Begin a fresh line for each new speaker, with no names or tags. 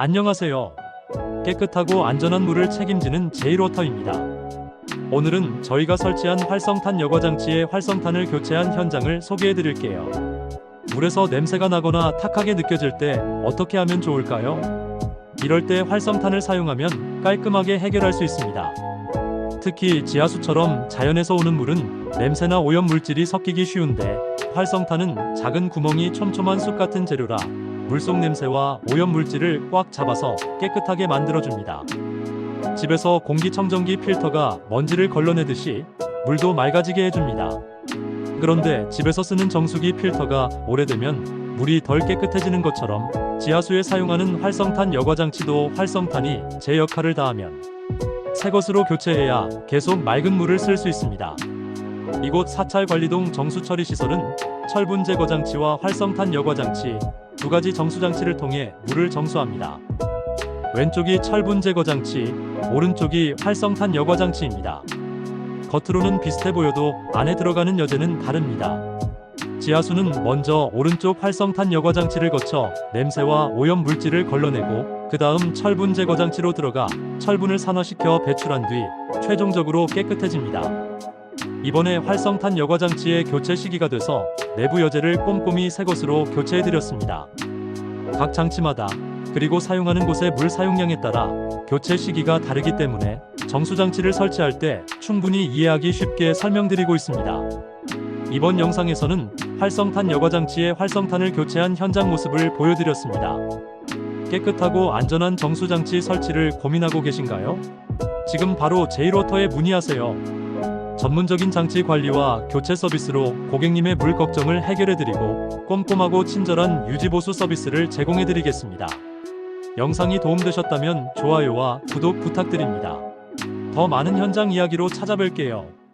안녕하세요. 깨끗하고 안전한 물을 책임지는 제일워터입니다. 오늘은 저희가 설치한 활성탄 여과 장치의 활성탄을 교체한 현장을 소개해 드릴게요. 물에서 냄새가 나거나 탁하게 느껴질 때 어떻게 하면 좋을까요? 이럴 때 활성탄을 사용하면 깔끔하게 해결할 수 있습니다. 특히 지하수처럼 자연에서 오는 물은 냄새나 오염 물질이 섞이기 쉬운데 활성탄은 작은 구멍이 촘촘한 숲 같은 재료라 물속 냄새와 오염 물질을 꽉 잡아서 깨끗하게 만들어줍니다. 집에서 공기청정기 필터가 먼지를 걸러내듯이 물도 맑아지게 해줍니다. 그런데 집에서 쓰는 정수기 필터가 오래되면 물이 덜 깨끗해지는 것처럼 지하수에 사용하는 활성탄 여과 장치도 활성탄이 제 역할을 다하면 새 것으로 교체해야 계속 맑은 물을 쓸 수 있습니다. 이곳 사찰 관리동 정수 처리 시설은 철분 제거 장치와 활성탄 여과 장치 두 가지 정수 장치를 통해 물을 정수합니다. 왼쪽이 철분 제거 장치, 오른쪽이 활성탄 여과 장치입니다. 겉으로는 비슷해 보여도 안에 들어가는 여제는 다릅니다. 지하수는 먼저 오른쪽 활성탄 여과 장치를 거쳐 냄새와 오염 물질을 걸러내고 그 다음 철분 제거 장치로 들어가 철분을 산화시켜 배출한 뒤 최종적으로 깨끗해집니다. 이번에 활성탄 여과 장치의 교체 시기가 돼서 내부 여제를 꼼꼼히 새 것으로 교체해 드렸습니다. 각 장치마다 그리고 사용하는 곳의 물 사용량에 따라 교체 시기가 다르기 때문에 정수 장치를 설치할 때 충분히 이해하기 쉽게 설명드리고 있습니다. 이번 영상에서는 활성탄 여과 장치의 활성탄을 교체한 현장 모습을 보여드렸습니다. 깨끗하고 안전한 정수 장치 설치를 고민하고 계신가요? 지금 바로 제일워터에 문의하세요. 전문적인 장치 관리와 교체 서비스로 고객님의 물 걱정을 해결해드리고 꼼꼼하고 친절한 유지보수 서비스를 제공해드리겠습니다. 영상이 도움되셨다면 좋아요와 구독 부탁드립니다. 더 많은 현장 이야기로 찾아뵐게요.